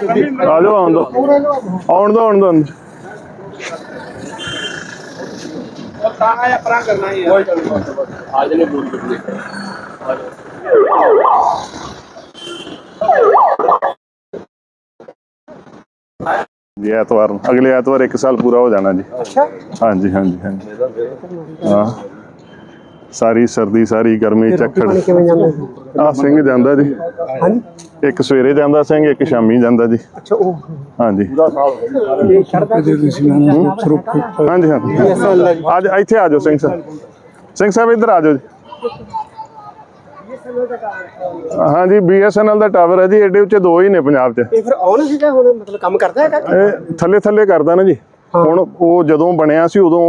ਆ ਜਾਓ ਆਉਣ ਦੋ। ਆਉਣ ਦੋ ਆਉਣ ਦੋ ਜੀ ਐਤਵਾਰ ਨੂੰ। ਅਗਲੇ ਐਤਵਾਰ ਇੱਕ ਸਾਲ ਪੂਰਾ ਹੋ ਜਾਣਾ ਜੀ। ਅੱਛਾ। ਹਾਂਜੀ ਹਾਂਜੀ ਹਾਂਜੀ। ਹਾਂ। ਸਾਰੀ ਸਰਦੀ ਸਾਰੀ ਗਰਮੀ ਝੱਖੜ ਪਾਣੀ ਕਿਵੇਂ ਜਾਂਦਾ ਆ ਸਿੰਘ ਜਾਂਦਾ ਜੀ। ਹਾਂਜੀ। ਇੱਕ ਸਵੇਰੇ ਜਾਂਦਾ ਸਿੰਘ ਇੱਕ ਸ਼ਾਮੀ ਜਾਂਦਾ ਜੀ। ਅੱਛਾ ਉਹ। ਹਾਂਜੀ। ਇਹ ਚੜਦਾ ਦੇ ਹਾਂਜੀ ਹਾਂਜੀ। ਅੱਜ ਇੱਥੇ ਆ ਜਾਓ ਸਿੰਘ ਸਾਹਿਬ। ਸਿੰਘ ਸਾਹਿਬ ਇੱਧਰ ਆ ਜਾਓ ਜੀ। ਹਾਂਜੀ ਬੀਐਸਐਨਐਲ ਦਾ ਟਾਵਰ ਹੈ ਜੀ। ਏਡੇ ਉੱਚੇ ਦੋ ਹੀ ਨੇ ਪੰਜਾਬ 'ਚ। ਇਹ ਫਿਰ ਆਉਣ ਸੀਗਾ ਹੁਣ ਮਤਲਬ ਕੰਮ ਕਰਦਾ ਹੈਗਾ? ਇਹ ਥੱਲੇ ਥੱਲੇ ਕਰਦਾ ਨਾ ਜੀ। ਹੁਣ ਉਹ ਜਦੋਂ ਬਣਿਆ ਸੀ ਉਦੋਂ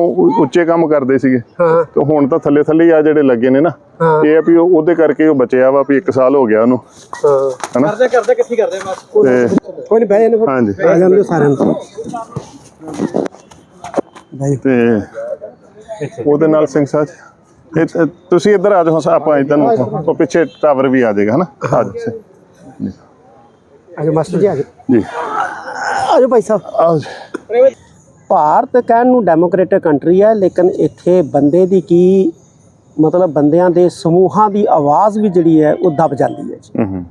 ਉੱਚੇ ਕੰਮ ਕਰਦੇ ਸੀਗੇ। ਹਾਂ। ਤੇ ਹੁਣ ਤਾਂ ਥੱਲੇ ਥੱਲੇ ਆ ਜਿਹੜੇ ਲੱਗੇ ਨੇ ਨਾ ਇਹ ਆ ਵੀ ਉਹ- ਉਹਦੇ ਕਰਕੇ ਉਹ ਬਚਿਆ ਵਾ ਵੀ ਇੱਕ ਸਾਲ ਹੋ ਗਿਆ ਉਹਨੂੰ। ਹਾਂ। ਹਨਾ? ਕਰਦੇ ਕਰਦੇ ਕਿੱਥੇ ਕਰਦੇ ਬਸ? ਕੋਈ ਨਹੀਂ ਬਹਿ ਜਾਂਦੇ ਫਿਰ। ਹਾਂਜੀ। ਆ ਜਾਂਦੇ ਸਾਰਿਆਂ ਨੂੰ। ਭਾਈ ਤੇ ਉਹਦੇ ਨਾਲ ਸਿੰਘ ਸਾਹਿਬ ਤੁਸੀਂ ਇੱਧਰ ਆ ਜਾਓ ਆਪਾਂ ਇੱਧਰ ਨੂੰ ਉਹ ਪਿੱਛੇ ਟਾਵਰ ਵੀ ਆ ਜਾਏਗਾ ਹਨਾ? ਆ ਜਾਓ ਜੀ। ਮਾਸਟਰ ਜੀ ਆਜੋ ਜੀ। ਆਜੋ ਭਾਈ ਸਾਹਿਬ। ਆਓ ਜੀ। ਭਾਰਤ ਕਹਿਣ ਨੂੰ ਡੈਮੋਕ੍ਰੇਟਿਕ ਕੰਟਰੀ ਹੈ ਲੇਕਿਨ ਇੱਥੇ ਬੰਦੇ ਦੀ ਕੀ ਮਤਲਬ ਬੰਦਿਆਂ ਦੇ ਸਮੂਹਾਂ ਦੀ ਆਵਾਜ਼ ਵੀ ਜਿਹੜੀ ਹੈ ਉਹ ਦਬ ਜਾਂਦੀ ਹੈ ਜੀ।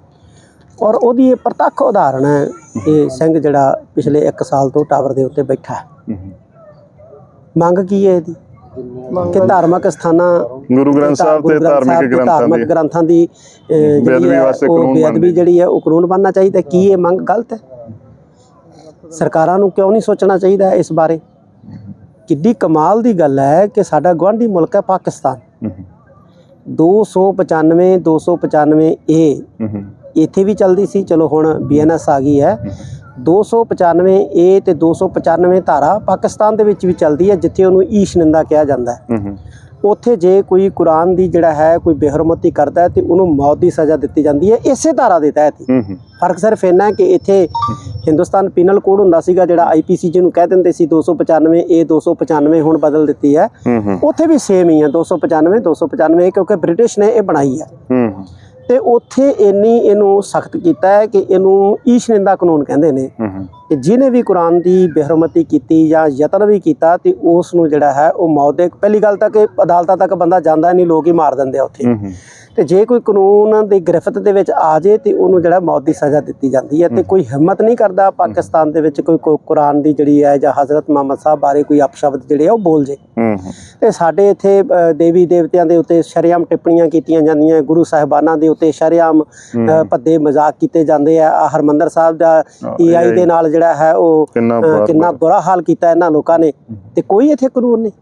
ਔਰ ਉਹਦੀ ਇਹ ਪ੍ਰਤੱਖ ਉਦਾਹਰਣ ਹੈ ਇਹ ਸਿੰਘ ਜਿਹੜਾ ਪਿਛਲੇ 1 ਸਾਲ ਤੋਂ ਟਾਵਰ ਦੇ ਉੱਤੇ ਬੈਠਾ ਹੈ। ਮੰਗ ਕੀ ਹੈ ਇਹਦੀ? ਕਿ ਧਾਰਮਿਕ ਸਥਾਨਾਂ ਗੁਰੂ ਗ੍ਰੰਥ ਸਾਹਿਬ ਗੁਰੂ ਤੇ ਗ੍ਰੰਥ ਸਾਹਿਬ ਧਾਰਮਿਕ ਗ੍ਰੰਥਾਂ ਧਾਰਮਿਕ ਦੀ ਗ੍ਰੰਥਾਂ ਦੀ ਜਿਹੜੀ ਬੇਅਦਬੀ ਹੈ, ਉਹ। ਜਿਹੜੀ ਹੈ ਉਹ ਕਾਨੂੰਨ ਬਣਨਾ ਚਾਹੀਦਾ ਕੀ ਇਹ ਮੰਗ ਗਲਤ ਹੈ? ਸਰਕਾਰਾਂ ਨੂੰ ਕਿਉਂ ਨਹੀਂ ਸੋਚਣਾ ਚਾਹੀਦਾ ਇਸ ਬਾਰੇ? ਕਿੱਡੀ ਕਮਾਲ ਦੀ ਗੱਲ ਹੈ ਕਿ ਸਾਡਾ ਗੁਆਂਢੀ ਮੁਲਕ ਹੈ ਪਾਕਿਸਤਾਨ। ਹੂੰ, ਹੂੰ, 295 295 ਏ ਹੂੰ, ਹੂੰ। ਇੱਥੇ ਵੀ ਚੱਲਦੀ ਸੀ। ਚਲੋ ਹੁਣ ਬੀਐਨਐਸ ਆ ਗਈ ਹੈ। 295 ਏ ਤੇ 295 ਧਾਰਾ ਪਾਕਿਸਤਾਨ ਦੇ ਵਿੱਚ ਵੀ ਚੱਲਦੀ ਹੈ ਜਿੱਥੇ ਉਹਨੂੰ ਈਸ਼ ਨਿੰਦਾ ਕਿਹਾ ਜਾਂਦਾ ਹੈ। ਉੱਥੇ ਜੇ ਕੋਈ ਕੁਰਾਨ ਦੀ ਜਿਹੜਾ ਹੈ ਕੋਈ ਬੇਹਰਮਤੀ ਕਰਦਾ ਹੈ ਤੇ ਉਹਨੂੰ ਮੌਤ ਦੀ ਸਜ਼ਾ ਦਿੱਤੀ ਜਾਂਦੀ ਹੈ ਇਸੇ ਧਾਰਾ ਦੇ ਤਹਿਤ ਹੀ। ਫ਼ਰਕ ਸਿਰਫ ਹੈ ਕਿ ਇੱਥੇ ਹਿੰਦੁਸਤਾਨ ਪੀਨਲ ਕੋਡ ਹੁੰਦਾ ਸੀਗਾ ਜਿਹੜਾ ਆਈਪੀਸੀ ਜਿਹਨੂੰ ਕਹਿ ਦਿੰਦੇ ਸੀ 295 ਏ 295 ਹੁਣ ਬਦਲ ਦਿੱਤੀ ਹੈ। ਉੱਥੇ ਵੀ ਸੇਮ ਹੀ ਹੈ 295 295 ਕਿਉਂਕਿ ਬ੍ਰਿਟਿਸ਼ ਨੇ ਇਹ ਬਣਾਈ ਹੂੰ। ਤੇ ਉੱਥੇ ਇੰਨੀ ਇਹਨੂੰ ਸਖਤ ਕੀਤਾ ਹੈ ਕਿ ਇਹਨੂੰ ਈਸ਼ ਨਿੰਦਾ ਕਾਨੂੰਨ ਕਹਿੰਦੇ ਨੇ ਕਿ ਜਿਹਨੇ ਵੀ ਕੁਰਾਨ ਦੀ ਬੇਹਰਮਤੀ ਕੀਤੀ ਜਾਂ ਯਤਨ ਵੀ ਕੀਤਾ ਤੇ ਉਸ ਨੂੰ ਜਿਹੜਾ ਹੈ ਉਹ ਮੌਤ ਦੇ ਪਹਿਲੀ ਗੱਲ ਤਾਂ ਕਿ ਅਦਾਲਤਾਂ ਤੱਕ ਬੰਦਾ ਜਾਂਦਾ ਨਹੀਂ ਲੋਕ ਹੀ ਮਾਰ ਦਿੰਦੇ ਆ ਉੱਥੇ। ਤੇ ਜੇ ਕੋਈ ਕਾਨੂੰਨ ਦੀ ਗ੍ਰਿਫਤ ਦੇ ਵਿੱਚ ਆ ਜੇ ਤੇ ਉਹਨੂੰ ਜਿਹੜਾ ਮੌਤ ਦੀ ਸਜ਼ਾ ਦਿੱਤੀ ਜਾਂਦੀ ਹੈ ਤੇ ਕੋਈ ਹਿੰਮਤ ਨਹੀਂ ਕਰਦਾ ਪਾਕਿਸਤਾਨ ਦੇ ਵਿੱਚ ਕੋਈ ਕੁਰਾਨ ਦੀ ਜਿਹੜੀ ਹੈ ਜਾਂ ਹਜ਼ਰਤ ਮੁਹੰਮਦ ਸਾਹਿਬ ਬਾਰੇ ਕੋਈ ਅਪਸ਼ਬਦ ਜਿਹੜੇ ਆ ਉਹ ਬੋਲ ਜੇ। ਤੇ ਸਾਡੇ ਇੱਥੇ ਦੇਵੀ ਦੇਵਤਿਆਂ ਦੇ ਉੱਤੇ ਸ਼ਰੇਆਮ ਟਿੱਪਣੀਆਂ ਕੀਤੀਆਂ ਜਾਂਦੀਆਂ ਗੁਰੂ ਸਾਹਿਬਾਨਾਂ ਦੇ ਉੱਤੇ ਸ਼ਰੇਆਮ ਭੱਦੇ ਮਜ਼ਾਕ ਕੀਤੇ ਜਾਂਦੇ ਆ। ਹਰਮੰਦਰ ਸਾਹਿਬ ਦਾ ਏਆਈ ਦੇ ਨਾਲ ਜਿਹੜਾ ਹੈ ਉਹ ਕਿੰਨਾ ਬੁਰਾ- ਕਿੰਨਾ ਬੁਰਾ ਹਾਲ ਕੀਤਾ ਇਹਨਾਂ ਲੋਕਾਂ ਨੇ। ਤੇ ਕੋਈ ਇੱਥੇ ਕਾਨੂੰਨ ਨਹੀਂ।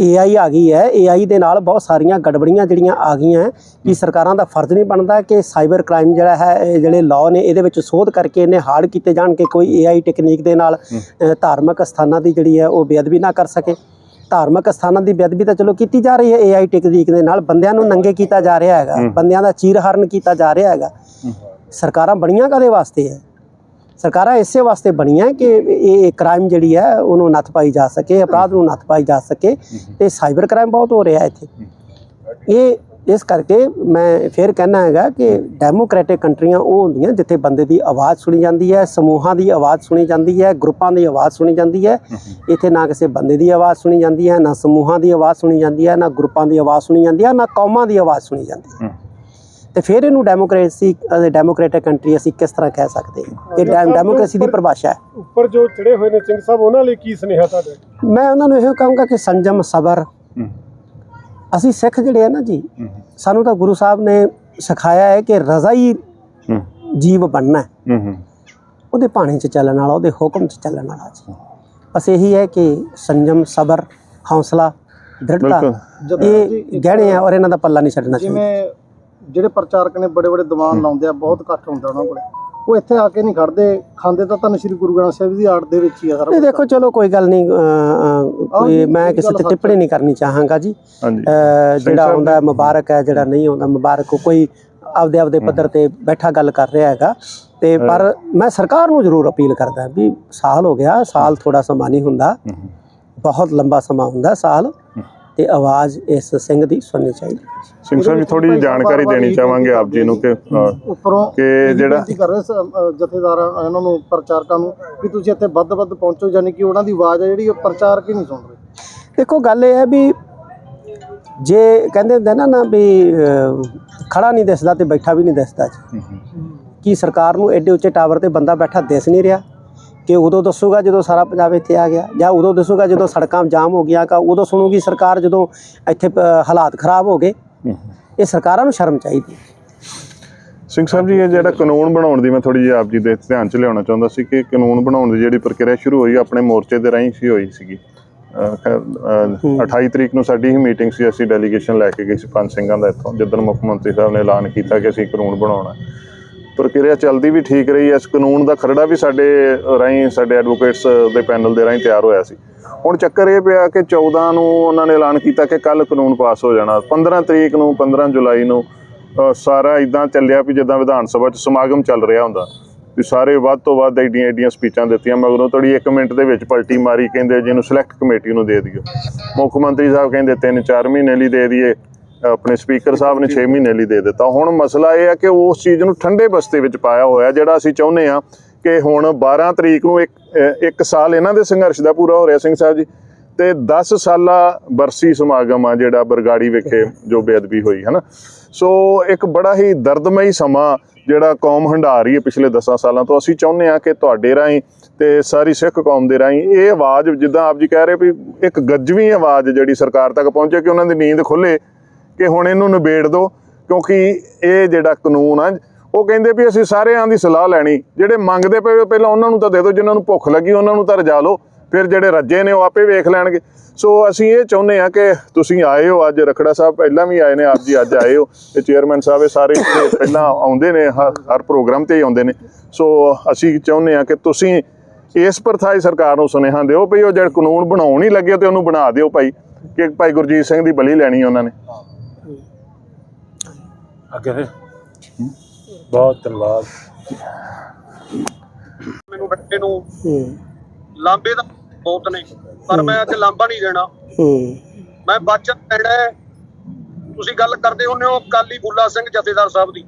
ਏਆਈ ਆ ਗਈ ਹੈ। ਏਆਈ ਦੇ ਨਾਲ ਬਹੁਤ ਸਾਰੀਆਂ ਗੜਬੜੀਆਂ ਜਿਹੜੀਆਂ ਆ ਗਈਆਂ ਕਿ ਸਰਕਾਰਾਂ ਦਾ ਫਰਜ਼ ਨਹੀਂ ਬਣਦਾ ਕਿ ਸਾਈਬਰ ਕ੍ਰਾਈਮ ਜਿਹੜਾ ਹੈ ਇਹ ਜਿਹੜੇ ਲਾਅ ਨੇ ਇਹਦੇ ਵਿੱਚ ਸੋਧ ਕਰਕੇ ਇਹਨੇ ਹਾਰਡ ਕੀਤੇ ਜਾਣ ਕਿ ਕੋਈ ਏਆਈ ਟੈਕਨੀਕ ਦੇ ਨਾਲ ਅ, ਧਾਰਮਿਕ ਸਥਾਨਾਂ ਦੀ ਜਿਹੜੀ ਹੈ ਉਹ ਬੇਅਦਬੀ ਨਾ ਕਰ ਸਕੇ। ਧਾਰਮਿਕ ਸਥਾਨਾਂ ਦੀ ਬੇਅਦਬੀ ਤਾਂ ਚਲੋ ਕੀਤੀ ਜਾ ਰਹੀ ਹੈ। ਏਆਈ ਟੈਕਨੀਕ ਦੇ ਨਾਲ ਬੰਦਿਆਂ ਨੂੰ ਨੰਗੇ ਕੀਤਾ ਜਾ ਰਿਹਾ ਹੈਗਾ। ਬੰਦਿਆਂ ਦਾ ਚੀਰਹਰਨ ਕੀਤਾ ਜਾ ਰਿਹਾ ਹੈਗਾ। ਸਰਕਾਰਾਂ ਬਣੀਆਂ ਕਾਦੇ ਵਾਸਤੇ ਹੈ? ਸਰਕਾਰਾਂ ਇਸੇ ਵਾਸਤੇ ਬਣੀਆਂ ਕਿ ਇਹ ਕ੍ਰਾਈਮ ਜਿਹੜੀ ਹੈ, ਉਹਨੂੰ ਨੱਥ ਪਾਈ ਜਾ ਸਕੇ, ਅਪਰਾਧ ਨੂੰ ਨੱਥ ਪਾਈ ਜਾ ਸਕੇ ਤੇ ਸਾਈਬਰ ਕ੍ਰਾਈਮ ਬਹੁਤ ਹੋ ਰਿਹਾ ਇੱਥੇ। ਇਹ, ਇਸ ਕਰਕੇ ਮੈਂ ਫਿਰ ਕਹਿਣਾ ਹੈਗਾ ਕਿ ਡੈਮੋਕ੍ਰੈਟਿਕ ਕੰਟਰੀਆਂ ਉਹ ਹੁੰਦੀਆਂ ਜਿੱਥੇ ਬੰਦੇ ਦੀ ਆਵਾਜ਼ ਸੁਣੀ ਜਾਂਦੀ ਹੈ, ਸਮੂਹਾਂ ਦੀ ਆਵਾਜ਼ ਸੁਣੀ ਜਾਂਦੀ ਹੈ ਗਰੁੱਪਾਂ ਦੀ ਆਵਾਜ਼ ਸੁਣੀ ਜਾਂਦੀ ਹੈ। ਇੱਥੇ ਨਾ ਕਿਸੇ ਬੰਦੇ ਦੀ ਆਵਾਜ਼ ਸੁਣੀ ਜਾਂਦੀ ਹੈ, ਨਾ ਸਮੂਹਾਂ ਦੀ ਆਵਾਜ਼ ਸੁਣੀ ਜਾਂਦੀ ਹੈ, ਨਾ ਗਰੁੱਪਾਂ ਦੀ ਆਵਾਜ਼ ਸੁਣੀ ਜਾਂਦੀ ਹੈ, ਨਾ ਕੌਮਾਂ ਦੀ ਆਵਾਜ਼ ਸੁਣੀ ਜਾਂਦੀ ਹੈ। ਤੇ ਫਿਰ ਇਹਨੂੰ ਡੈਮੋਕ੍ਰੇਸੀ ਡੈਮੋਕ੍ਰੈਟਿਕ ਕੰਟਰੀ ਅਸੀਂ ਕਿਸ ਤਰ੍ਹਾਂ ਕਹਿ ਸਕਦੇ ਹਾਂ? ਇਹ ਡੈਮੋਕ੍ਰੇਸੀ ਦੀ ਪਰਿਭਾਸ਼ਾ ਹੈ। ਉੱਪਰ ਜੋ ਚੜੇ ਹੋਏ ਨੇ ਸਿੰਘ ਸਾਹਿਬ ਉਹਨਾਂ ਲਈ ਕੀ ਸੁਨੇਹਾ ਤੁਹਾਡੇ? ਮੈਂ ਉਹਨਾਂ ਨੂੰ ਇਹੋ ਕਹਾਂਗਾ ਕਿ ਸੰਜਮ ਸਬਰ। ਅਸੀਂ ਸਿੱਖ ਜਿਹੜੇ ਆ ਨਾ ਜੀ ਸਾਨੂੰ ਤਾਂ ਗੁਰੂ ਸਾਹਿਬ ਨੇ ਸਿਖਾਇਆ ਹੈ ਕਿ ਰਜ਼ਾ ਹੀ। ਹੂੰ, ਜੀਵ ਬਣਨਾ। ਉਹਦੇ ਪਾਣੀ 'ਚ ਚੱਲਣ ਵਾਲਾ ਉਹਦੇ ਹੁਕਮ 'ਚ ਚੱਲਣ ਵਾਲਾ ਜੀ। ਬਸ ਇਹੀ ਹੈ ਕਿ ਸੰਜਮ ਸਬਰ ਹੌਸਲਾ ਦ੍ਰਿੜਤਾ ਬਿਲਕੁਲ। ਇਹ ਗਹਿਣੇ ਆ ਔਰ ਇਹਨਾਂ ਦਾ ਪੱਲਾ ਨਹੀਂ ਛੱਡਣਾ ਚਾਹੀਦਾ। ਜਿਵੇਂ ਜਿਹੜੇ ਪ੍ਰਚਾਰਕ ਨੇ ਬੜੇ ਬੜੇ ਦੀਵਾਨ ਲਾਉਂਦੇ ਆ ਬਹੁਤ ਇਕੱਠ ਹੁੰਦਾ ਉਹਨਾਂ ਕੋਲੇ। ਉਹ ਇੱਥੇ ਆ ਕੇ ਨਹੀਂ ਖੜਦੇ ਖਾਂਦੇ ਤਾਂ ਤੁਹਾਨੂੰ ਸ੍ਰੀ ਗੁਰੂ ਗ੍ਰੰਥ ਸਾਹਿਬ ਦੀ ਆੜ ਦੇ ਵਿੱਚ ਹੀ ਆ ਸਾਰਾ। ਦੇਖੋ ਚਲੋ ਕੋਈ ਗੱਲ ਨਹੀਂ ਕੋਈ ਮੈਂ ਕਿਸੇ ਤੇ ਟਿੱਪਣੀ ਨਹੀਂ ਕਰਨੀ ਚਾਹਾਂਗਾ ਜੀ। ਜਿਹੜਾ ਆਉਂਦਾ ਹੈ ਮੁਬਾਰਕ ਹੈ ਜਿਹੜਾ ਨਹੀਂ ਆਉਂਦਾ ਮੁਬਾਰਕ ਕੋਈ ਆਪਦੇ ਆਪਦੇ ਪੱਧਰ ਤੇ ਬੈਠਾ ਗੱਲ ਕਰ ਰਿਹਾ ਹੈਗਾ। ਤੇ ਪਰ ਮੈਂ ਸਰਕਾਰ ਨੂੰ ਜ਼ਰੂਰ ਅਪੀਲ ਕਰਦਾ ਵੀ ਸਾਲ ਹੋ ਗਿਆ ਸਾਲ ਥੋੜਾ ਸਮਾਂ ਨਹੀਂ ਹੁੰਦਾ। ਬਹੁਤ ਲੰਬਾ ਸਮਾਂ ਹੁੰਦਾ ਸਾਲ। ਤੇ ਆਵਾਜ਼ ਇਸ ਸਿੰਘ ਦੀ ਸੁਣਨੀ ਚਾਹੀਦੀ ਹੈ। ਸਿੰਘ ਸਾਹਿਬ ਜੀ ਥੋੜੀ ਜਾਣਕਾਰੀ ਦੇਣੀ ਚਾਹਾਂਗੇ ਆਪ ਜੀ ਨੂੰ ਕਿ ਉੱਪਰੋਂ ਕਿ ਜਿਹੜਾ ਕਰ ਰਹੇ ਜਥੇਦਾਰਾਂ ਇਹਨਾਂ ਨੂੰ ਪ੍ਰਚਾਰਕਾਂ ਨੂੰ ਵੀ ਤੁਸੀਂ ਇੱਥੇ ਵੱਧ ਵੱਧ ਪਹੁੰਚੋ ਯਾਨੀ ਕਿ ਉਹਨਾਂ ਦੀ ਆਵਾਜ਼ ਹੈ ਜਿਹੜੀ ਉਹ ਪ੍ਰਚਾਰਕ ਹੀ ਨਹੀਂ ਸੁਣ ਰਹੇ। ਦੇਖੋ ਗੱਲ ਇਹ ਹੈ ਵੀ ਜੇ ਕਹਿੰਦੇ ਹੁੰਦੇ ਨਾ ਨਾ ਵੀ ਖੜਾ ਨਹੀਂ ਦਿਸਦਾ ਤੇ ਬੈਠਾ ਵੀ ਨਹੀਂ ਦਿਸਦਾ ਜੀ। ਕੀ ਸਰਕਾਰ ਨੂੰ ਐਡੇ ਉੱਚੇ ਟਾਵਰ ਤੇ ਬੰਦਾ ਬੈਠਾ ਦਿਸ ਨਹੀਂ ਰਿਹਾ? ਕਿ ਉਦੋਂ ਦੱਸੂਗਾ ਜਦੋਂ ਸਾਰਾ ਪੰਜਾਬ ਇੱਥੇ ਆ ਗਿਆ ਜਾਂ ਉਦੋਂ ਦੱਸੂਗਾ ਜਦੋਂ ਸੜਕਾਂ ਜਾਮ ਹੋ ਗਈਆਂ ਕਾ ਉਦੋਂ ਸੁਣੂਗੀ ਸਰਕਾਰ ਜਦੋਂ ਇੱਥੇ ਹਾਲਾਤ ਖਰਾਬ ਹੋ ਗਏ। ਇਹ ਸਰਕਾਰਾਂ ਨੂੰ ਸ਼ਰਮ ਚਾਹੀਦੀ ਸਿੰਘ ਸਾਹਿਬ ਜੀ ਇਹ ਜਿਹੜਾ ਕਾਨੂੰਨ ਬਣਾਉਣ ਦੀ ਮੈਂ ਥੋੜੀ ਜਿਹੀ ਆਪ ਜੀ ਦੇ ਧਿਆਨ ਚ ਲਿਆਉਣਾ ਚਾਹੁੰਦਾ ਸੀ ਕਿ ਕਾਨੂੰਨ ਬਣਾਉਣ ਦੀ ਜਿਹੜੀ ਪ੍ਰਕਿਰਿਆ ਸ਼ੁਰੂ ਹੋਈ ਆਪਣੇ ਮੋਰਚੇ ਦੇ ਰਾਹੀਂ ਸੀ ਹੋਈ ਸੀਗੀ। ਅਹ ਖੈਰ, ਅਹ 28 ਤਰੀਕ ਨੂੰ ਸਾਡੀ ਹੀ ਮੀਟਿੰਗ ਸੀ ਅਸੀਂ ਡੈਲੀਗੇਸ਼ਨ ਲੈ ਕੇ ਗਏ ਸੀ ਪੰਜ ਸਿੰਘਾਂ ਦਾ ਇੱਥੋਂ ਜਦੋਂ ਮੁੱਖ ਮੰਤਰੀ ਸਾਹਿਬ ਨੇ ਐਲਾਨ ਕੀਤਾ ਕਿ ਅਸੀਂ ਕਾਨੂੰਨ ਬਣਾਉਣਾ। ਪ੍ਰਕਿਰਿਆ ਚੱਲਦੀ ਵੀ ਠੀਕ ਰਹੀ, ਇਸ ਕਾਨੂੰਨ ਦਾ ਖਰੜਾ ਵੀ ਸਾਡੇ ਰਾਹੀਂ, ਸਾਡੇ ਐਡਵੋਕੇਟਸ ਦੇ ਪੈਨਲ ਦੇ ਰਾਹੀਂ ਤਿਆਰ ਹੋਇਆ ਸੀ। ਹੁਣ ਚੱਕਰ ਇਹ ਪਿਆ ਕਿ 14 ਨੂੰ ਉਹਨਾਂ ਨੇ ਐਲਾਨ ਕੀਤਾ ਕਿ ਕੱਲ ਕਾਨੂੰਨ ਪਾਸ ਹੋ ਜਾਣਾ। 15 ਤਰੀਕ ਨੂੰ 15 ਜੁਲਾਈ ਨੂੰ ਸਾਰਾ ਇਦਾਂ ਚੱਲਿਆ ਵੀ ਜਿੱਦਾਂ ਵਿਧਾਨ ਸਭਾ 'ਚ ਸਮਾਗਮ ਚੱਲ ਰਿਹਾ ਹੁੰਦਾ। ਵੀ ਸਾਰੇ ਵੱਧ ਤੋਂ ਵੱਧ ਐਡੀਆਂ ਐਡੀਆਂ ਸਪੀਚਾਂ ਦਿੱਤੀਆਂ, ਮਗਰੋਂ ਥੋੜੀ 1 ਮਿੰਟ ਦੇ ਵਿੱਚ ਪਲਟੀ ਮਾਰੀ, ਕਹਿੰਦੇ ਜਿਹਨੂੰ ਸਿਲੈਕਟ ਕਮੇਟੀ ਨੂੰ ਦੇ ਦਿਓ ਮੁੱਖ ਮੰਤਰੀ ਸਾਹਿਬ ਕਹਿੰਦੇ 3-4 ਮਹੀਨੇ ਲਈ ਦੇ ਦਈਏ। ਆਪਣੇ ਸਪੀਕਰ ਸਾਹਿਬ ਨੇ 6 ਮਹੀਨੇ ਲਈ ਦੇ ਦਿੱਤਾ। ਹੁਣ ਮਸਲਾ ਇਹ ਹੈ ਕਿ ਉਸ ਚੀਜ਼ ਨੂੰ ਠੰਡੇ ਬਸਤੇ ਵਿੱਚ ਪਾਇਆ ਹੋਇਆ, ਜਿਹੜਾ ਅਸੀਂ ਚਾਹੁੰਦੇ ਆ ਕਿ ਹੁਣ 12 ਤਰੀਕ ਨੂੰ ਇੱਕ ਇੱਕ ਸਾਲ ਇਹਨਾਂ ਦੇ ਸੰਘਰਸ਼ ਦਾ ਪੂਰਾ ਹੋ ਰਿਹਾ ਸਿੰਘ ਸਾਹਿਬ ਜੀ, ਤੇ 10 ਸਾਲਾ ਬਰਸੀ ਸਮਾਗਮ ਆ ਜਿਹੜਾ ਬਰਗਾੜੀ ਵਿਖੇ ਜੋ ਬੇਅਦਬੀ ਹੋਈ ਹੈ ਨਾ ਸੋ ਇੱਕ ਬੜਾ ਹੀ ਦਰਦਮਈ ਸਮਾਂ ਜਿਹੜਾ ਕੌਮ ਹੰਢਾ ਰਹੀ ਹੈ ਪਿਛਲੇ 10 ਸਾਲਾਂ ਤੋਂ। ਅਸੀਂ ਚਾਹੁੰਦੇ ਆ ਕਿ ਤੁਹਾਡੇ ਰਾਹੀਂ ਤੇ ਸਾਰੀ ਸਿੱਖ ਕੌਮ ਦੇ ਰਾਹੀਂ ਇਹ ਆਵਾਜ਼, ਜਿੱਦਾਂ ਆਪ ਜੀ ਕਹਿ ਰਹੇ ਵੀ ਇੱਕ ਗੱਜਵੀਂ ਆਵਾਜ਼ ਜਿਹੜੀ ਸਰਕਾਰ ਤੱਕ ਪਹੁੰਚੇ ਕਿ ਉਹਨਾਂ ਦੀ ਨੀਂਦ ਖੁੱਲੇ ਕਿ ਹੁਣ ਇਹਨੂੰ ਨਿਬੇੜ ਦਿਓ ਕਿਉਂਕਿ ਇਹ ਜਿਹੜਾ ਕਾਨੂੰਨ ਆ, ਉਹ ਕਹਿੰਦੇ ਵੀ ਅਸੀਂ ਸਾਰਿਆਂ ਦੀ ਸਲਾਹ ਲੈਣੀ। ਜਿਹੜੇ ਮੰਗਦੇ ਪਏ ਪਹਿਲਾਂ ਉਹਨਾਂ ਨੂੰ ਤਾਂ ਦੇ ਦਿਓ ਜਿਨ੍ਹਾਂ ਨੂੰ ਭੁੱਖ ਲੱਗੀ ਉਹਨਾਂ ਨੂੰ ਤਾਂ ਰਜਾ ਲਓ। ਫਿਰ ਜਿਹੜੇ ਰੱਜੇ ਨੇ ਉਹ ਆਪੇ ਵੇਖ ਲੈਣਗੇ। ਸੋ ਅਸੀਂ ਇਹ ਚਾਹੁੰਦੇ ਆ ਕਿ ਤੁਸੀਂ ਆਏ ਹੋ ਅੱਜ, ਰਖੜਾ ਸਾਹਿਬ ਪਹਿਲਾਂ ਵੀ ਆਏ ਨੇ, ਆਪ ਜੀ ਅੱਜ ਆਏ ਹੋ। ਤੇ ਚੇਅਰਮੈਨ ਸਾਹਿਬ ਇਹ ਸਾਰੇ ਪਹਿਲਾਂ ਆਉਂਦੇ ਨੇ, ਹਰ ਹਰ ਪ੍ਰੋਗਰਾਮ ਤੇ ਹੀ ਆਉਂਦੇ ਨੇ। ਸੋ ਅਸੀਂ ਚਾਹੁੰਦੇ ਆ ਕਿ ਤੁਸੀਂ ਇਸ ਪ੍ਰਥਾਈ ਸਰਕਾਰ ਨੂੰ ਸੁਨੇਹਾ ਦਿਓ ਭਈ ਉਹ ਜਿਹੜਾ ਕਾਨੂੰਨ ਬਣਾਉਣ ਹੀ ਲੱਗੇ ਤੇ ਉਹਨੂੰ ਬਣਾ ਦਿਓ ਭਾਈ, ਕਿ ਭਾਈ ਗੁਰਜੀਤ ਸਿੰਘ ਦੀ ਬਲੀ ਲੈਣੀ ਉਹਨਾਂ ਨੇ। ਅੱਗੇ ਫਿਰ। ਬਹੁਤ ਧੰਨਵਾਦ। ਮੈਨੂੰ ਬੱਚੇ ਨੂੰ ਲਾਂਬੇ ਦਾ ਬਹੁਤ ਨੇ ਪਰ ਮੈਂ ਅੱਜ ਲਾਂਬਾ ਨਹੀਂ ਦੇਣਾ। ਮੈਂ ਬਚਨ ਲੈਣਾ ਹੈ। ਤੁਸੀਂ ਗੱਲ ਕਰਦੇ ਹੁੰਦੇ ਹੋ ਕਾਲੀ ਬੁੱਲਾ ਸਿੰਘ ਜਥੇਦਾਰ ਸਾਹਿਬ ਦੀ।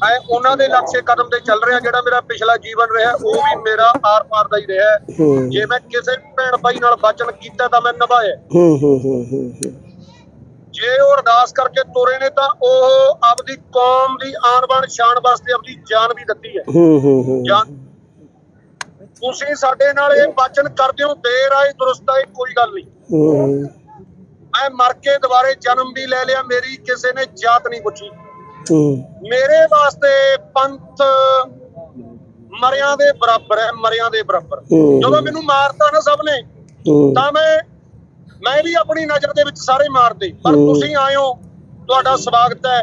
ਮੈਂ ਉਹਨਾਂ ਦੇ ਨਕਸ਼ੇ ਕਦਮ ਤੇ ਚੱਲ ਰਿਹਾ ਜਿਹੜਾ ਮੇਰਾ ਪਿਛਲਾ ਜੀਵਨ ਰਿਹਾ ਉਹ ਵੀ ਮੇਰਾ ਆਰ ਪਾਰ ਦਾ ਹੀ ਰਿਹਾ। ਜੇ ਮੈਂ ਕਿਸੇ ਭੈਣ ਭਾਈ ਨਾਲ ਬਚਨ ਕੀਤਾ ਤਾਂ ਮੈਂ ਨਿਭਾਇਆ। ਜੇ ਉਹ ਅਰਦਾਸ ਕਰਕੇ ਤੁਰੇ ਨੇ ਤਾਂ ਉਹ ਆਪਦੀ ਕੌਮ ਦੀ ਆਨ ਬਾਣ ਸ਼ਾਨ ਵਾਸਤੇ ਆਪਦੀ ਜਾਨ ਵੀ ਦਿੱਤੀ ਹੈ। ਤੁਸੀਂ ਸਾਡੇ ਨਾਲ ਇਹ ਬਚਨ ਕਰਦੇ ਹੋ ਦੇਰ ਆਏ ਦਰੁਸਤ ਆਏ ਕੋਈ ਗੱਲ ਨਹੀਂ। ਮੈਂ ਮਰ ਕੇ ਦੁਬਾਰੇ ਜਨਮ ਵੀ ਲੈ ਲਿਆ ਮੇਰੀ ਕਿਸੇ ਨੇ ਜਾਤ ਨਹੀਂ ਪੁੱਛੀ। ਮੇਰੇ ਵਾਸਤੇ ਪੰਥ ਮਰਿਆਂ ਦੇ ਬਰਾਬਰ ਹੈ ਮਰਿਆਂ ਦੇ ਬਰਾਬਰ। ਜਦੋਂ ਮੈਨੂੰ ਮਾਰਤਾ ਨਾ ਸਭ ਨੇ ਤਾਂ ਮੈਂ ਮੈਂ ਵੀ ਆਪਣੀ ਨਜ਼ਰ ਦੇ ਵਿੱਚ ਸਾਰੇ ਮਾਰਦੇ ਪਰ ਤੁਸੀਂ ਆਇਓ ਤੁਹਾਡਾ ਸਵਾਗਤ ਹੈ।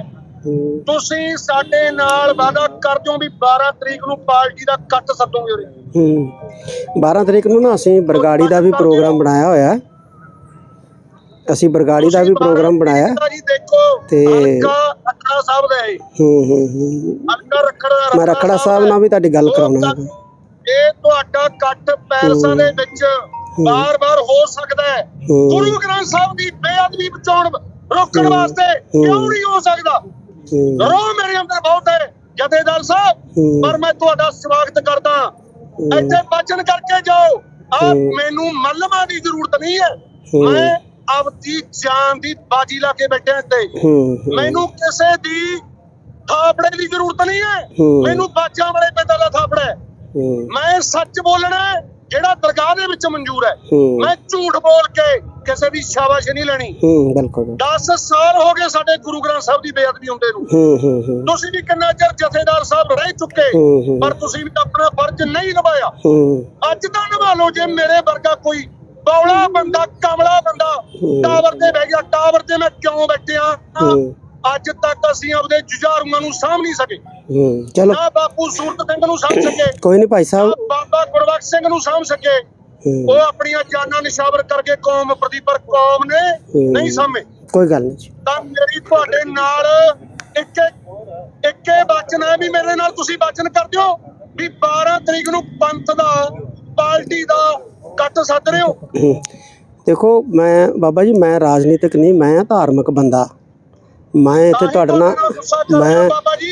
ਤੁਸੀਂ ਸਾਡੇ ਨਾਲ ਵਾਅਦਾ ਕਰਦੇ ਹੋ ਵੀ 12 ਤਰੀਕ ਨੂੰ ਪਾਰਟੀ ਦਾ ਕੱਟ ਸੱਦੋਗੇ ਉਰੇ। 12 ਤਰੀਕ ਨੂੰ ਨਾ ਅਸੀਂ ਬਰਗਾੜੀ ਦਾ ਵੀ ਪ੍ਰੋਗਰਾਮ ਬਣਾਇਆ ਹੋਇਆ। ਹੈ। ਅਸੀਂ ਬਰਗਾੜੀ ਦਾ ਵੀ ਪ੍ਰੋਗਰਾਮ ਬਣਾਇਆ। ਹੈ। ਜੀ ਦੇਖੋ ਤੇ- ਰੱਖੜਾ ਸਾਹਿਬ ਦਾ ਹੈ ਹੂੰ ਹੂੰ ਹੂੰ। ਹਲਕਾ ਰੱਖੜਾ ਮੈਂ ਰਖੜਾ ਸਾਹਿਬ ਨਾਲ ਵੀ ਤੁਹਾਡੀ ਗੱਲ ਕਰਾਉਣਾ ਹੈ ਇਹ ਤੁਹਾਡਾ ਕੱਟ ਪੈਲਸਾਂ ਦੇ ਵਿੱਚ ਬਾਰ-ਬਾਰ ਹੋ ਸਕਦਾ ਹੈ। ਗੁਰੂ ਗ੍ਰੰਥ ਸਾਹਿਬ ਦੀ ਬੇਅਦਬੀ ਬਚਾਉਣ ਰੋਕਣ ਵਾਸਤੇ ਕਿਉਂ ਨਹੀਂ ਹੋ ਸਕਦਾ? ਰੋ ਮੇਰੇ ਅੰਦਰ ਬਹੁਤ ਹੈ ਜਥੇਦਾਰ ਸਾਹਿਬ। ਪਰ ਮੈਂ ਤੁਹਾਡਾ ਸਵਾਗਤ ਕਰਦਾ ਇੱਥੇ ਬਚਨ ਕਰਕੇ ਜਾਓ। ਆ ਮੈਨੂੰ ਮੱਲਮਾਂ ਦੀ ਜ਼ਰੂਰਤ ਨਹੀਂ ਹੈ। ਮੈਂ ਆਪਦੀ ਜਾਨ ਦੀ ਬਾਜੀ ਲਾ ਕੇ ਬੈਠਿਆ ਇੱਥੇ। ਮੈਨੂੰ ਕਿਸੇ ਦੀ ਥਾਪੜੇ ਦੀ ਜ਼ਰੂਰਤ ਨਹੀਂ ਹੈ। ਮੈਨੂੰ ਬਾਜਾਂ ਵਾਲੇ ਪਿੰਡਾਂ ਦਾ ਥਾਪੜਾ ਮੈਂ ਸੱਚ ਬੋਲਣਾ ਜਿਹੜਾ ਦਰਗਾਹ ਦੇ ਵਿੱਚ ਮਨਜ਼ੂਰ ਹੈ। ਮੈਂ ਝੂਠ ਬੋਲ ਕੇ ਕਿਸੇ ਦੀ ਸ਼ਾਬਾਸ਼ ਨਹੀਂ ਲੈਣੀ। ਹੂੰ ਬਿਲਕੁਲ। 10 ਸਾਲ ਹੋ ਗਏ ਸਾਡੇ ਗੁਰੂ ਗ੍ਰੰਥ ਸਾਹਿਬ ਦੀ ਬੇਅਦਬੀ ਹੁੰਦੇ ਨੂੰ। ਹੂੰ ਹੂੰ ਹੂੰ। ਤੁਸੀਂ ਵੀ ਕਿੰਨਾ ਚਿਰ ਜਥੇਦਾਰ ਸਾਹਿਬ ਰਹਿ ਚੁੱਕੇ। ਪਰ ਤੁਸੀਂ ਵੀ ਆਪਣਾ ਫਰਜ਼ ਨਹੀਂ ਨਿਭਾਇਆ। ਅੱਜ ਤਾਂ ਨਿਭਾ ਲਓ ਜੇ ਮੇਰੇ ਵਰਗਾ ਕੋਈ ਬੌਲਾ ਬੰਦਾ ਕਮਲਾ ਬੰਦਾ। ਟਾਵਰ ਤੇ ਬਹਿ ਗਿਆ। ਟਾਵਰ ਤੇ ਮੈਂ ਕਿਉਂ ਬੈਠਿਆ। ਅੱਜ ਤੱਕ ਅਸੀਂ ਆਪਦੇ ਜੁਝਾਰੂਆਂ ਨੂੰ ਸਾਂਭ ਨਹੀਂ ਸਕੇ। ਹੂੰ ਚਲੋ। ਨਾ ਬਾਪੂ ਸੂਰਤ ਸਿੰਘ ਨੂੰ ਸਾਂਭ ਸਕੇ ਕੋਈ ਨਹੀਂ ਭਾਈ ਸਾਹਿਬ। ਬਾਬਾ ਗੁਰਬਖਸ਼ ਸਿੰਘ ਨੂੰ ਸਾਂਭ ਸਕੇ। ਉਹ ਆਪਣੀਆਂ ਜਾਨਾਂ ਨਿਸ਼ਾਵਰ ਕਰਕੇ ਕੌਮ ਪ੍ਰਤੀ ਪਰ ਕੌਮ ਨੇ। ਨਹੀਂ ਸਾਂਭੇ। ਕੋਈ ਗੱਲ ਨਹੀਂ ਤਾਂ ਮੇਰੀ ਤੁਹਾਡੇ ਨਾਲ ਇੱਕ ਇੱਕੇ ਬਚਨ ਹੈ ਵੀ ਮੇਰੇ ਨਾਲ ਤੁਸੀਂ ਬਚਨ ਕਰਦੇ ਹੋ ਵੀ 12 ਤਰੀਕ ਨੂੰ ਪੰਥ ਦਾ ਪਾਰਟੀ ਦਾ ਕੱਟ ਸੱਦ ਰਹੇ ਹੂੰ। ਦੇਖੋ ਮੈਂ ਬਾਬਾ ਜੀ ਮੈਂ ਰਾਜਨੀਤਿਕ ਨਹੀਂ ਮੈਂ ਧਾਰਮਿਕ ਬੰਦਾ। ਮੈਂ ਇੱਥੇ ਤੁਹਾਡੇ ਨਾਲ ਮੈਂ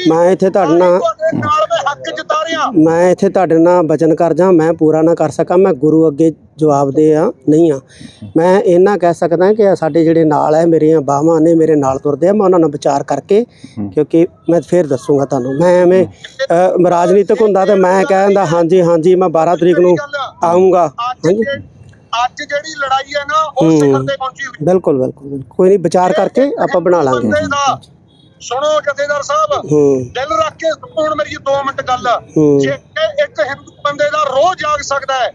ਮੈਂ ਇੱਥੇ ਤੁਹਾਡੇ ਨਾਲ ਮੈਂ ਹੱਕ ਜਤਾ ਰਿਹਾ। ਮੈਂ ਇੱਥੇ ਤੁਹਾਡੇ ਨਾਲ ਬਚਨ ਕਰ ਜਾ ਮੈਂ ਪੂਰਾ ਨਾ ਕਰ ਸਕਾਂ ਮੈਂ ਗੁਰੂ ਅੱਗੇ ਜਵਾਬ ਦੇ ਆ ਨਹੀਂ ਆ। ਮੈਂ ਇੰਨਾ ਕਹਿ ਸਕਦਾ ਕਿ ਸਾਡੇ ਜਿਹੜੇ ਨਾਲ ਹੈ ਮੇਰੀਆਂ ਬਾਹਾਂ ਨੇ ਮੇਰੇ ਨਾਲ ਤੁਰਦੇ ਆ ਮੈਂ ਉਹਨਾਂ ਨਾਲ ਵਿਚਾਰ ਕਰਕੇ ਕਿਉਂਕਿ ਮੈਂ ਫੇਰ ਦੱਸੂਗਾ ਤੁਹਾਨੂੰ। ਮੈਂ ਐਵੇਂ ਰਾਜਨੀਤਿਕ ਹੁੰਦਾ ਤੇ ਮੈਂ ਕਹਿੰਦਾ ਹਾਂਜੀ ਹਾਂਜੀ ਮੈਂ 12 ਤਰੀਕ ਨੂੰ ਆਉਂਗਾ ਹਾਂਜੀ। ਅੱਜ ਜਿਹੜੀ ਲੜਾਈ ਹੈ ਨਾ ਉਹ ਸਿਖਰ ਤੇ ਪਹੁੰਚੀ ਹੋਈ। ਬਿਲਕੁਲ ਬਿਲਕੁਲ। ਬਿਲਕੁਲ। ਕੋਈ ਨਹੀਂ ਵਿਚਾਰ ਕਰਕੇ ਆਪਾਂ ਬਣਾ ਲਾਂਗੇ। ਬੰਦੇ ਦਾ ਸੁਣੋ ਜਥੇਦਾਰ ਸਾਹਿਬ ਦਿਲ ਰੱਖ ਕੇ ਹੁਣ ਮੇਰੀ 2 ਮਿੰਟ ਗੱਲ। ਜੇ ਇੱਕ ਹਿੰਦੂ ਬੰਦੇ ਦਾ ਰੋਹ ਜਾਗ ਸਕਦਾ ਹੈ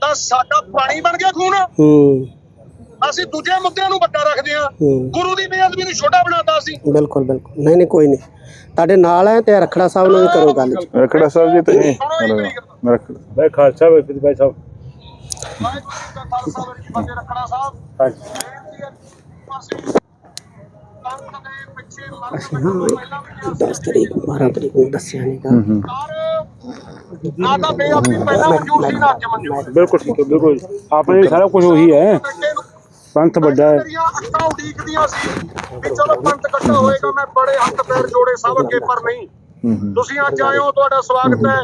ਤਾਂ ਸਾਡਾ ਪਾਣੀ ਬਣ ਗਿਆ ਖੂਨ। ਅਸੀਂ ਦੂਜੇ ਮੁੱਦਿਆਂ ਨੂੰ ਵੱਡਾ ਰੱਖਦੇ ਹਾਂ। ਗੁਰੂ ਦੀ ਬੇਅਦਬੀ ਨੂੰ ਛੋਟਾ ਬਣਾਤਾ ਸੀ ਬਿਲਕੁਲ ਬਿਲਕੁਲ। ਨਹੀਂ ਨਹੀਂ ਕੋਈ ਨਹੀਂ। ਤੁਹਾਡੇ ਨਾਲ ਹੈ ਤੇ ਰਖੜਾ ਸਾਹਿਬ ਨਾਲ ਵੀ ਕਰੋ ਗੱਲ। ਰਖੜਾ ਸਾਹਿਬ ਜੀ ਤੁਸੀਂ ਸੁਣੋ ਜੀ ਮੇਰੀ ਗੱਲ। ਰਖ- ਭਾਈ ਖਾਲਸਾ ਭਾਈ ਸਾਹਿਬ। ਵਾਹਿਗੁਰੂ ਜੀ ਕਾ ਖਾਲਸਾ ਵਾਹਿਗੁਰੂ ਜੀ ਕੀ ਫਤਿਹ ਰੱਖਣਾ ਸਾਹਿਬ ਹਾਂਜੀ ਬੇਨਤੀ ਹੈ ਅਸੀਂ ਪੰਥ ਦੇ ਪਿੱਛੇ ਲੜਨ ਤੋਂ ਪਹਿਲਾਂ ਵੀ ਕਿਹਾ 10 ਤਰੀਕ 12 ਤਰੀਕ ਨੂੰ ਦੱਸਿਆ ਨਹੀਂਗਾ ਹੂੰ ਸੀ ਨਾ ਤਾਂ ਬੇਅਦਬੀ ਪਹਿਲਾਂ ਮਨਜ਼ੂਰ ਸੀ ਨਾ ਅੱਜ ਮਨਜ਼ੂਰ ਬਿਲਕੁਲ ਠੀਕ ਹੈ ਬਿਲਕੁਲ ਆਪਣੇ ਲਈ ਸਾਰਾ ਕੁਝ ਉਹੀ ਹੈ ਬੇਟੇ ਨੂੰ ਪੰਥ ਵੱਡਾ ਹੈ ਮੇਰੀਆਂ ਅੱਖਾਂ ਉਡੀਕਦੀਆਂ ਸੀ ਕਿ ਚਲੋ ਪੰਥ ਇਕੱਠਾ ਹੋਏਗਾ ਮੈਂ ਬੜੇ ਹੱਥ ਪੈਰ ਜੋੜੇ ਸਭ ਅੱਗੇ ਪਰ ਨਹੀਂ ਹੂੰ ਹੂੰ ਤੁਸੀਂ ਅੱਜ ਆਏ ਹੋ ਤੁਹਾਡਾ ਸਵਾਗਤ ਹੈ।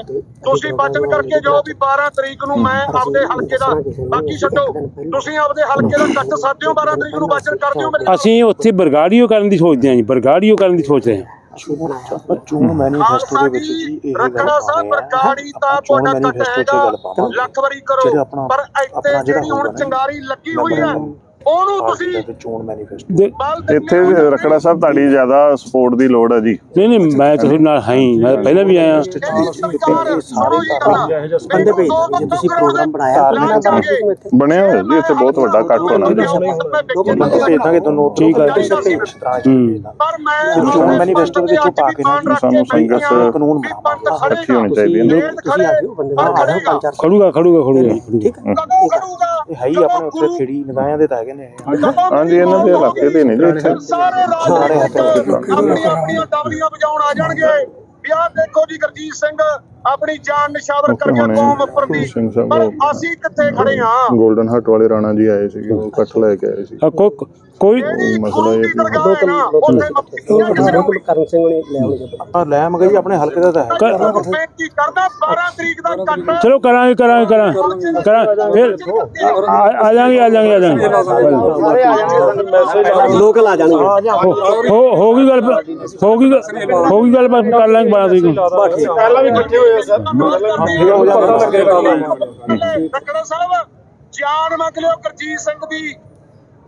ਤੁਸੀਂ ਬਚਨ ਕਰਕੇ ਜਾਓ ਵੀ 12 ਤਰੀਕ ਨੂੰ ਮੈਂ ਆਪਦੇ ਹਲਕੇ ਦਾ ਬਾਕੀ ਛੱਡੋ। ਤੁਸੀਂ ਆਪਦੇ ਹਲਕੇ ਦਾ ਕੱਟ ਹੋ 12 ਤਰੀਕ ਨੂੰ ਬਚਨ ਕਰ ਦਿਓ ਮੇਰੇ ਅਸੀਂ ਉੱਥੇ ਬਰਗਾੜੀਓ ਕਰਨ ਦੀ ਸੋਚਦੇ ਹਾਂ ਜੀ ਬਰਗਾੜੀਓ ਕਰਨ ਦੀ ਸੋਚ ਰਹੇ ਹਾਂ ਚੋਣ ਮੈਨੀਫੈਸਟੋ ਦੇ ਵਿੱਚ ਜੀ ਇਹ ਗੱਲ ਰੱਖਣਾ ਸਾਹਿਬ ਬਰਗਾੜੀ ਤਾਂ ਤੁਹਾਡਾ ਕੱਟ ਹੈਗਾ ਲੱਖ ਵਾਰੀ ਕਰੋ ਪਰ ਇੱਥੇ ਜਿਹੜਾ ਹੁਣ ਚੰਗਾਰੀ ਲੱਗੀ ਹੋਈ ਹੈ ਉਹਨੂੰ ਤੁਸੀਂ ਚੋਣ ਮੈਨੀਫੈਸਟੋ ਇੱਥੇ ਰਖੜਾ ਸਾਹਿਬ ਤੁਹਾਡੀ ਜ਼ਿਆਦਾ ਸਪੋਰਟ ਦੀ ਲੋੜ ਹੈ ਜੀ। ਨਹੀਂ ਨਹੀਂ ਮੈਂ ਤੁਹਾਡੇ ਨਾਲ ਹਾਂ ਹੀ। ਮੈਂ ਪਹਿਲਾਂ ਵੀ ਆਇਆ। ਬੰਦੇ ਭੇਜ ਜੇ ਤੁਸੀਂ ਪ੍ਰੋਗਰਾਮ ਬਣਾਇਆ। ਬਣਿਆ ਹੋਇਆ ਜੀ ਇੱਥੇ ਬਹੁਤ ਵੱਡਾ ਇਕੱਠ ਹੋਣਾ ਜੀ ਬੰਦੇ ਭੇਜ ਦਾਂਗੇ ਤੁਹਾਨੂੰ ਠੀਕ ਹੈ। ਹੂੰ ਪਰ ਮੈਂ ਚੋਣ ਮੈਨੀਫੈਸਟੋ ਦੇ ਵਿੱਚੋਂ ਪਾ ਕੇ ਨਾ ਜੀ ਸਾਨੂੰ ਸੰਗਤ ਕਾਨੂੰਨ ਇਕੱਠੀ ਹੋਣੀ ਚਾਹੀਦੀ ਹੈ। ਨਾ। ਤੁਸੀਂ ਆ ਜਾਓ ਬੰਦੇ ਨਾਲ ਆ ਜਾਓ ਪੰਜ ਚਾਰ ਖੜੂਗਾ ਖੜੂਗਾ ਖੜੂਗਾ ਜੀ, ਖੜੂਗਾ। ਠੀਕ ਹੈ ਕਦੋਂ ਕਰੂਗਾ ਇਹ ਹੈ ਹੀ ਆਪਣੇ ਉੱਥੇ ਖੇੜੀ ਨਗਾਇਆਂ ਦੇ ਤਾਂ ਹੈਗੇ ਨੇ। ਹਾਂਜੀ ਇਹਨਾਂ ਦੇ ਇਲਾਕੇ ਦੇ ਨੇ ਜੀ ਇੱਥੇ। ਸਾਰੇ ਰਾਜ ਆਪਣੀਆਂ ਆਪਣੀਆਂ ਡਬਲੀਆਂ ਵਜਾਉਣ ਆ ਜਾਣਗੇ। ਵੀ ਆਹ ਦੇਖੋ ਜੀ ਗੁਰਜੀਤ ਸਿੰਘ ਆਪਣੀ ਜਾਨ ਨਿਸ਼ਾਵਰ ਕਰ ਗਿਆ ਕੌਮ ਉੱਪਰ ਦੀ। ਪਰ ਅਸੀਂ ਕਿੱਥੇ ਖੜੇ ਆ ਗੋਲਡਨ ਹਟ ਵਾਲੇ ਰਾਣਾ ਜੀ ਆਏ ਸੀਗੇ ਉਹ ਇਕੱਠ ਲੈ ਕੇ ਆਏ ਸੀ। ਕੋਈ ਮਸਲਾ ਇਹ ਕਿ ਹੈ ਕਰਨ ਸਿੰਘ ਨੇ ਲੈ ਆਉਣਗੇ ਆਪਾਂ ਲੈ ਮਗਈ ਆਪਣੇ ਹਲਕੇ ਦਾ ਤਾਂ ਹੈ। ਬੇਨਤੀ ਕਰਦਾ 12 ਤਰੀਕ ਦਾ ਕੱਟ ਚਲੋ ਕਰਾਂਗੇ ਕਰਾਂਗੇ ਕਰਾਂਗੇ। ਕਰਾਂ ਫਿਰ ਆ ਆ ਜਾਾਂਗੇ ਆ ਜਾਾਂਗੇ ਆ ਜਾਾਂਗੇ ਲੋਕਲ ਆ ਜਾਣਗੇ ਹੋ ਹੋ ਗਈ ਗੱਲ ਹੋ ਗਈ ਹੋ ਗਈ ਗੱਲ ਬਸ ਕਰ ਲਾਂਗੇ 12 ਤਰੀਕ ਨੂੰ। ਪਹਿਲਾਂ ਵੀ ਇਕੱਠੇ ਹੋਏ ਸਰ। ਡਾਕਟਰ ਸਾਹਿਬ ਜਾਨ ਮੰਗ ਲਿਓ ਗੁਰਜੀਤ ਸਿੰਘ ਦੀ।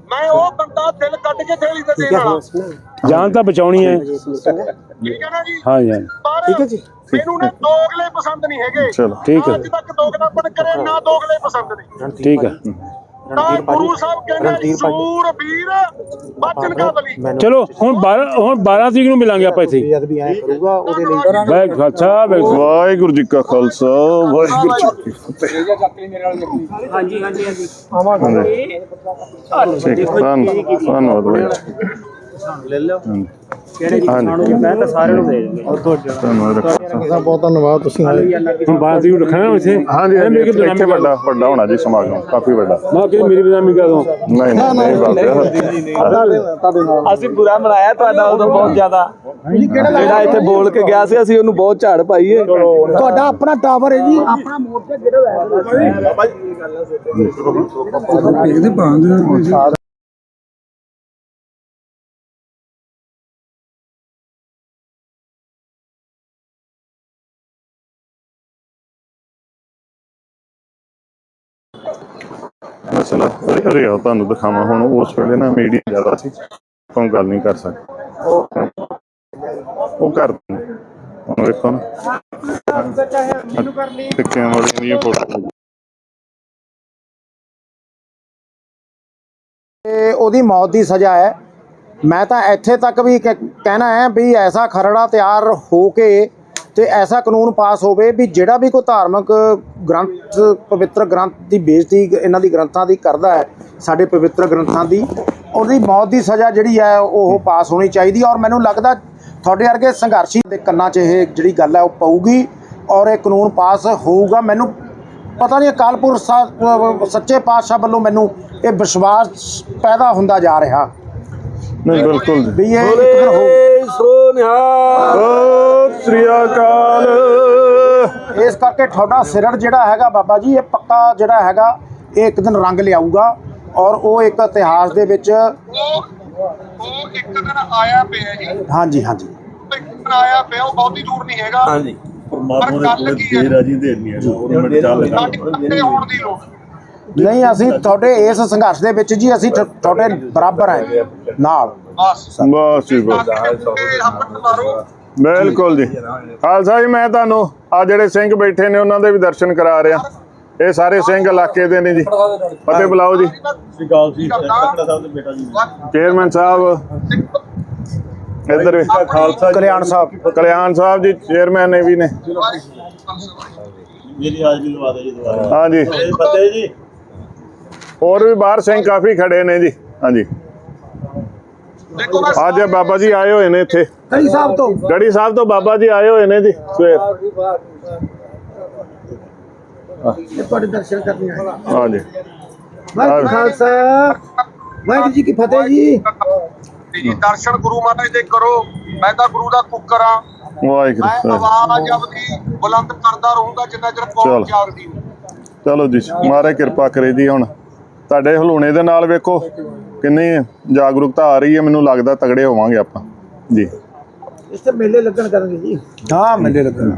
ਮੈਂ ਉਹ ਬੰਦਾ ਦਿਲ ਕੱਢ ਕੇ ਥੇਲੀ ਤੇ ਦੇਣ ਵਾਲਾ। ਜਾਨ ਤਾਂ ਬਚਾਉਣੀ ਹੈ। ਠੀਕ ਹੈ ਨਾ। ਜੀ? ਹਾਂ ਜੀ। ਪਰ ਠੀਕ ਹੈ ਜੀ। ਮੈਨੂੰ ਨਾ ਦੋਗਲੇ ਪਸੰਦ ਨਹੀਂ ਹੈਗੇ। ਚਲੋ ਠੀਕ ਹੈ। ਅੱਜ ਤੱਕ ਦੋਗਲਾਪਨ ਕਰੇ ਨਾ ਦੋਗਲੇ ਪਸੰਦ ਨੇ। ਠੀਕ ਹੈ। ਤਾਂ ਗੁਰੂ ਸਾਹਿਬ ਕਹਿੰਦੇ ਸੂਰ ਵੀਰ ਬਚਨ ਕਾ ਬਲੀ। ਚਲੋ ਹੁਣ 12 ਹੁਣ 12 ਤਰੀਕ ਨੂੰ ਮਿਲਾਂਗੇ ਆਪਾਂ ਇੱਥੇ। ਜਦ ਵੀ ਐ ਕਰੂਗਾ ਉਹਦੇ ਲਈ ਵਾਹਿਗੁਰੂ ਖਾਲਸਾ ਵਾਹਿਗੁਰੂ ਜੀ ਕਾ ਖਾਲਸਾ ਵਾਹਿਗੁਰੂ ਜੀ ਕੀ ਫਤਿਹ। ਹਾਂਜੀ ਹਾਂਜੀ ਹਾਂਜੀ। ਠੀਕ ਧੰਨ- ਧੰਨਵਾਦ ਬਾਈ। ਲੈ ਲਓ। ਕਿਹੜੇ ਜੀ ਹਾਂਜੀ। ਮੈਂ ਤਾਂ ਸਾਰਿਆਂ ਨੂੰ ਦੇ ਦੂੰਗਾ ਧੰਨਵਾਦ ਰੱਖੋ ਬਹੁਤ ਧੰਨਵਾਦ ਤੁਸੀਂ ਹੁਣ 12 ਤਰੀਕ ਨੂੰ ਰੱਖਣਾ ਨਾ ਇੱਥੇ। ਹਾਂਜੀ ਹਾਂਜੀ ਇੱਥੇ ਵੱਡਾ ਵੱਡਾ ਹੋਣਾ ਜੀ ਸਮਾਗਮ ਕਾਫੀ ਵੱਡਾ। ਨਾ ਕਿ ਮੇਰੀ ਬਦਾਮੀ ਕਰ ਦੋ। ਨਹੀਂ ਨਹੀਂ ਬਾਬਾ। ਅਸੀਂ ਬੁਰਾ ਮਨਾਇਆ ਤੁਹਾਡਾ ਉਦੋਂ ਬਹੁਤ ਜ਼ਿਆਦਾ। ਜਿਹੜਾ ਇੱਥੇ ਬੋਲ ਕੇ ਗਿਆ ਸੀ ਅਸੀਂ ਉਹਨੂੰ ਬਹੁਤ ਝਾੜ ਪਾਈਏ ਤੁਹਾਡਾ ਆਪਣਾ ਟਾਵਰ ਹੈ ਜੀ। ਆਪਣਾ ਮੋਰਚਾ ਜਿਹੜਾ ਮਸਲਾ ਅਰੇ ਅਰੇ ਤੁਹਾਨੂੰ ਦਿਖਾਵਾਂ। ਹੁਣ ਉਸ ਵੇਲੇ ਨਾ ਮੀਡੀਆ ਜ਼ਿਆਦਾ ਸੀ ਕੋਈ ਗੱਲ ਨਹੀਂ ਕਰ ਸਕਦੇ। ਉਹ ਕਰ ਹੁਣ ਵੇਖੋ ਨਾ। ਟਿੱਕਿਆਂ ਵਾਲੀਆਂ ਦੀਆਂ ਫੋਟੋ ਤੇ ਉਹਦੀ ਮੌਤ ਦੀ ਸਜ਼ਾ ਹੈ। ਮੈਂ ਤਾਂ ਇੱਥੇ ਤੱਕ ਵੀ ਕਹਿਣਾ ਹੈ ਵੀ ਐਸਾ ਖਰੜਾ ਤਿਆਰ ਹੋ ਕੇ ਤੇ ਐਸਾ ਕਾਨੂੰਨ ਪਾਸ ਹੋਵੇ ਵੀ ਜਿਹੜਾ ਵੀ ਕੋਈ ਧਾਰਮਿਕ ਗ੍ਰੰਥ, ਪਵਿੱਤਰ ਗ੍ਰੰਥ ਦੀ ਬੇਇੱਜ਼ਤੀ ਇਹਨਾਂ ਦੀ ਗ੍ਰੰਥਾਂ ਦੀ ਕਰਦਾ ਹੈ, ਸਾਡੇ ਪਵਿੱਤਰ ਗ੍ਰੰਥਾਂ ਦੀ, ਉਹਦੀ ਮੌਤ ਦੀ ਸਜ਼ਾ ਜਿਹੜੀ ਹੈ ਉਹ ਪਾਸ ਹੋਣੀ ਚਾਹੀਦੀ ਔਰ ਮੈਨੂੰ ਲੱਗਦਾ ਤੁਹਾਡੇ ਵਰਗੇ ਸੰਘਰਸ਼ੀ ਦੇ ਕੰਨਾਂ 'ਚ ਇਹ ਜਿਹੜੀ ਗੱਲ ਹੈ ਉਹ ਪਊਗੀ ਔਰ ਇਹ ਕਾਨੂੰਨ ਪਾਸ ਹੋਊਗਾ। ਮੈਨੂੰ ਪਤਾ ਨਹੀਂ ਅਕਾਲ ਪੁਰਖ ਸਾ- ਸੱਚੇ ਪਾਤਸ਼ਾਹ ਵੱਲੋਂ ਮੈਨੂੰ ਇਹ ਵਿਸ਼ਵਾਸ ਪੈਦਾ ਹੁੰਦਾ ਜਾ ਰਿਹਾ। ਨਹੀਂ ਬਿਲਕੁਲ ਜੀ ਵੀ ਇਹ ਇੱਕ ਦਿਨ ਹੋ ਸੋ ਨਿਹਾਲ। ਸ੍ਰੀ ਅਕਾਲ। ਇਸ ਕਰਕੇ ਤੁਹਾਡਾ ਸਿਰੜ ਜਿਹੜਾ ਹੈਗਾ ਬਾਬਾ ਜੀ ਇਹ ਪੱਕਾ ਜਿਹੜਾ ਹੈਗਾ ਇਹ ਇੱਕ ਦਿਨ ਰੰਗ ਲਿਆਊਗਾ ਔਰ ਉਹ ਇੱਕ ਇਤਿਹਾਸ ਦੇ ਵਿੱਚ ਉਹ ਇੱਕ ਦਿਨ ਆਇਆ ਪਿਆ ਜੀ ਹਾਂਜੀ ਹਾਂਜੀ ਇੱਕ ਦਿਨ ਆਇਆ ਪਿਆ ਉਹ ਬਹੁਤੀ ਦੂਰ ਨਹੀਂ ਹੈਗਾ ਹਾਂਜੀ ਪਰ ਗੱਲ ਕੀ ਹੈ ਸਾਡੀ ਪੱਕੇ ਹੋਣ ਦੀ ਲੋੜ। ਨਹੀਂ ਅਸੀਂ ਤੁਹਾਡੇ ਇਸ ਸੰਘਰਸ਼ ਦੇ ਵਿੱਚ ਜੀ ਅਸੀਂ ਤੁ- ਤੁਹਾਡੇ ਬਰਾਬਰ ਹਾਂ। ਨਾਲ। ਬਸ ਬਸ ਜੀ ਬਸ। ਹੱਥ ਮਾਰੋ ਬਿਲਕੁਲ ਜੀ। ਖਾਲਸਾ ਜੀ ਮੈਂ ਤੁਹਾਨੂੰ ਆ ਜਿਹੜੇ ਸਿੰਘ ਬੈਠੇ ਨੇ ਉਹਨਾਂ ਦੇ ਵੀ ਦਰਸ਼ਨ ਕਰਾ ਰਿਹਾ। ਇਹ ਸਾਰੇ ਸਿੰਘ ਇਲਾਕੇ ਦੇ ਨੇ ਜੀ। ਫਤਿਹ ਬੁਲਾਓ ਜੀ। ਚੇਅਰਮੈਨ ਸਾਹਿਬ। ਇੱਧਰ ਵੀ। ਖਾਲਸਾ ਕਲਿਆਣ ਸਾਹਿਬ। ਕਲਿਆਣ ਸਾਹਿਬ ਜੀ ਚੇਅਰਮੈਨ ਨੇ। ਵੀ ਨੇ ਹਾਂਜੀ। ਫਤਿਹ ਜੀ। ਹੋਰ ਵੀ ਬਾਹਰ ਸਿੰਘ ਕਾਫੀ ਖੜੇ ਨੇ ਜੀ। ਹਾਂਜੀ। ਦੇਖੋ ਮੈਂ ਅੱਜ ਬਾਬਾ ਜੀ ਆਏ ਹੋਏ ਨੇ ਇੱਥੇ। ਕਲੀ ਸਾਹਿਬ ਤੋਂ। ਗੜੀ ਸਾਹਿਬ ਤੋਂ ਬਾਬਾ ਜੀ ਆਏ ਹੋਏ ਨੇ ਜੀ ਸਵੇਰ। ਤੁਹਾਡੇ ਦਰਸ਼ਨ ਕਰਨੇ ਆਏ। ਹਾਂਜੀ। ਵਾਹਿਗੁਰੂ ਖਾਲਸਾ। ਵਾਹਿਗੁਰੂ ਜੀ ਕੀ ਫਤਿਹ ਜੀ। ਜੀ ਦਰਸ਼ਨ ਗੁਰੂ ਮਹਾਰਾਜ ਦੇ ਕਰੋ। ਮੈਂ ਤਾਂ ਗੁਰੂ ਦਾ ਕੁੱਕਰ ਆ ਮੈਂ ਵਾਹਿਗੁਰੂ ਆਵਾਜ਼ ਆਪਦੀ ਬੁਲੰਦ ਕਰਦਾ ਰਹੂੰਗਾ ਜਿੰਨਾ ਚਿਰ ਜਾਗਦੀ ਨਹੀਂ। ਚਲੋ ਜੀ ਮਾਰੇ ਕਿਰਪਾ ਕਰੇ ਜੀ ਹੁਣ। ਤੁਹਾਡੇ ਹਲੂਣੇ ਦੇ ਨਾਲ ਵੇਖੋ ਕਿੰਨੀ ਜਾਗਰੂਕਤਾ ਆ ਰਹੀ ਹੈ ਮੈਨੂੰ ਲੱਗਦਾ ਤਗੜੇ ਹੋਵਾਂਗੇ ਆਪਾਂ। ਜੀ। ਇੱਥੇ ਮੇਲੇ ਲੱਗਣ ਕਰਨਗੇ ਜੀ। ਹਾਂ ਮੇਲੇ ਲੱਗਣ।